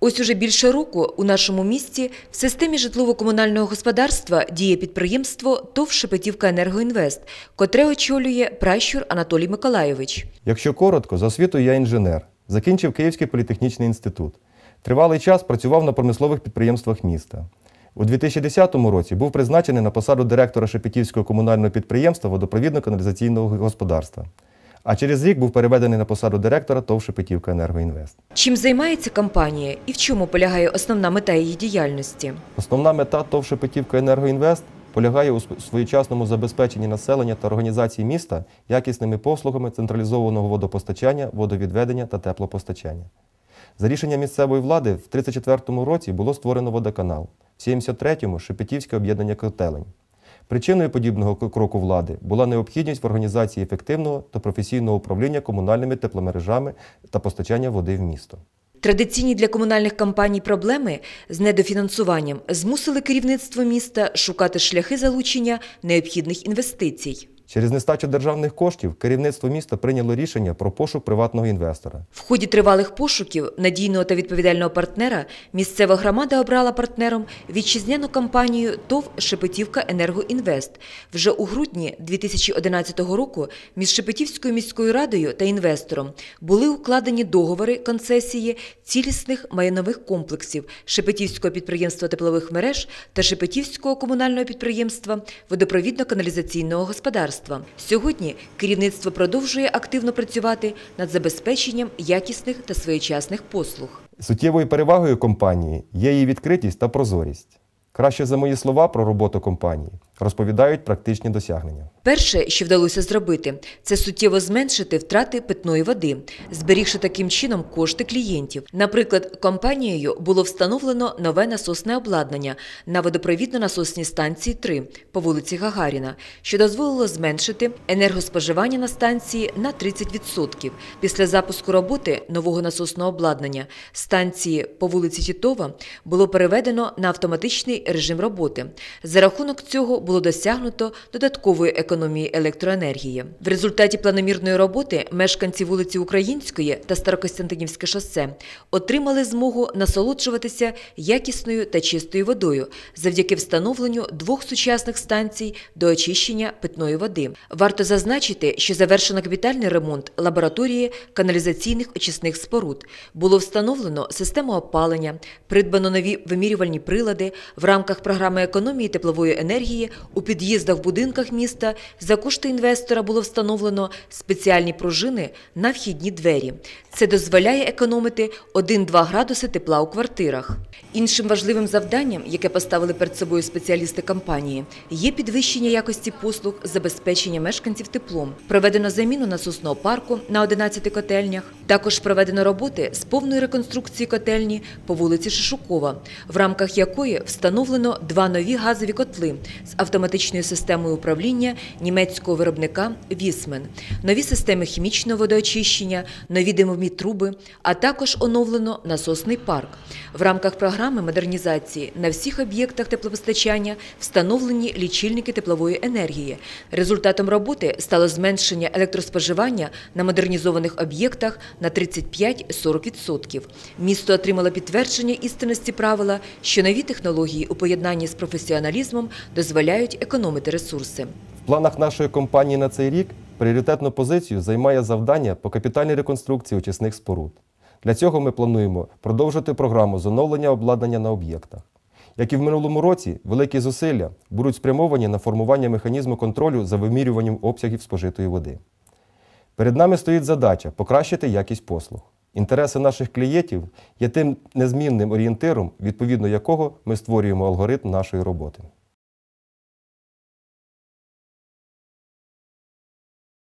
Ось уже більше року у нашому місті в системі житлово-комунального господарства діє підприємство ТОВ «Шепетівка Енергоінвест», котре очолює пращур Анатолій Миколайович. Якщо коротко, за освітою я інженер. Закінчив Київський політехнічний інститут. Тривалий час працював на промислових підприємствах міста. У 2010 році був призначений на посаду директора Шепетівського комунального підприємства водопровідно-каналізаційного господарства. А через рік був переведений на посаду директора ТОВ «Шепетівка Енергоінвест. Чим займається компанія і в чому полягає основна мета її діяльності? Основна мета ТОВ «Шепетівка Енергоінвест полягає у своєчасному забезпеченні населення та організації міста якісними послугами централізованого водопостачання, водовідведення та теплопостачання. За рішенням місцевої влади в 1934 році було створено водоканал, в 1973-му – Шепетівське об'єднання котелень. Причиною подібного кроку влади була необхідність в організації ефективного та професійного управління комунальними тепломережами та постачання води в місто. Традиційні для комунальних компаній проблеми з недофінансуванням змусили керівництво міста шукати шляхи залучення необхідних інвестицій. Через нестачу державних коштів керівництво міста прийняло рішення про пошук приватного інвестора. В ході тривалих пошуків надійного та відповідального партнера місцева громада обрала партнером вітчизняну компанію ТОВ «Шепетівка Енергоінвест». Вже у грудні 2011 року між Шепетівською міською радою та інвестором були укладені договори концесії цілісних майнових комплексів Шепетівського підприємства теплових мереж та Шепетівського комунального підприємства водопровідно-каналізаційного господарства. Сьогодні керівництво продовжує активно працювати над забезпеченням якісних та своєчасних послуг. Суттєвою перевагою компанії є її відкритість та прозорість. Краще за мої слова про роботу компанії розповідають практичні досягнення. Перше, що вдалося зробити, це суттєво зменшити втрати питної води, зберігши таким чином кошти клієнтів. Наприклад, компанією було встановлено нове насосне обладнання на водопровідно-насосній станції 3 по вулиці Гагаріна, що дозволило зменшити енергоспоживання на станції на 30%. Після запуску роботи нового насосного обладнання станції по вулиці Тітова було переведено на автоматичний режим роботи. За рахунок цього було досягнуто додаткової економії електроенергії. В результаті планомірної роботи мешканці вулиці Української та Старокостянтинівське шосе отримали змогу насолоджуватися якісною та чистою водою завдяки встановленню двох сучасних станцій до очищення питної води. Варто зазначити, що завершено капітальний ремонт лабораторії каналізаційних очисних споруд. Було встановлено систему опалення, придбано нові вимірювальні прилади в рамках програми економії теплової енергії у під'їздах в будинках міста за кошти інвестора було встановлено спеціальні пружини на вхідні двері. Це дозволяє економити 1-2 градуси тепла у квартирах. Іншим важливим завданням, яке поставили перед собою спеціалісти компанії, є підвищення якості послуг забезпечення мешканців теплом. Проведено заміну насосного парку на 11 котельнях. Також проведено роботи з повної реконструкції котельні по вулиці Шишукова, в рамках якої встановлено два нові газові котли з автоматичною системою управління німецького виробника Вісмен, нові системи хімічного водоочищення, нові димові труби, а також оновлено насосний парк. В рамках програми модернізації на всіх об'єктах теплопостачання встановлені лічильники теплової енергії. Результатом роботи стало зменшення електроспоживання на модернізованих об'єктах на 35-40%. Місто отримало підтвердження істинності правила, що нові технології у поєднанні з професіоналізмом дозволяють економити ресурси. В планах нашої компанії на цей рік пріоритетну позицію займає завдання по капітальній реконструкції очисних споруд. Для цього ми плануємо продовжити програму з оновлення обладнання на об'єктах. Як і в минулому році, великі зусилля будуть спрямовані на формування механізму контролю за вимірюванням обсягів спожитої води. Перед нами стоїть задача покращити якість послуг. Інтереси наших клієнтів є тим незмінним орієнтиром, відповідно якого ми створюємо алгоритм нашої роботи.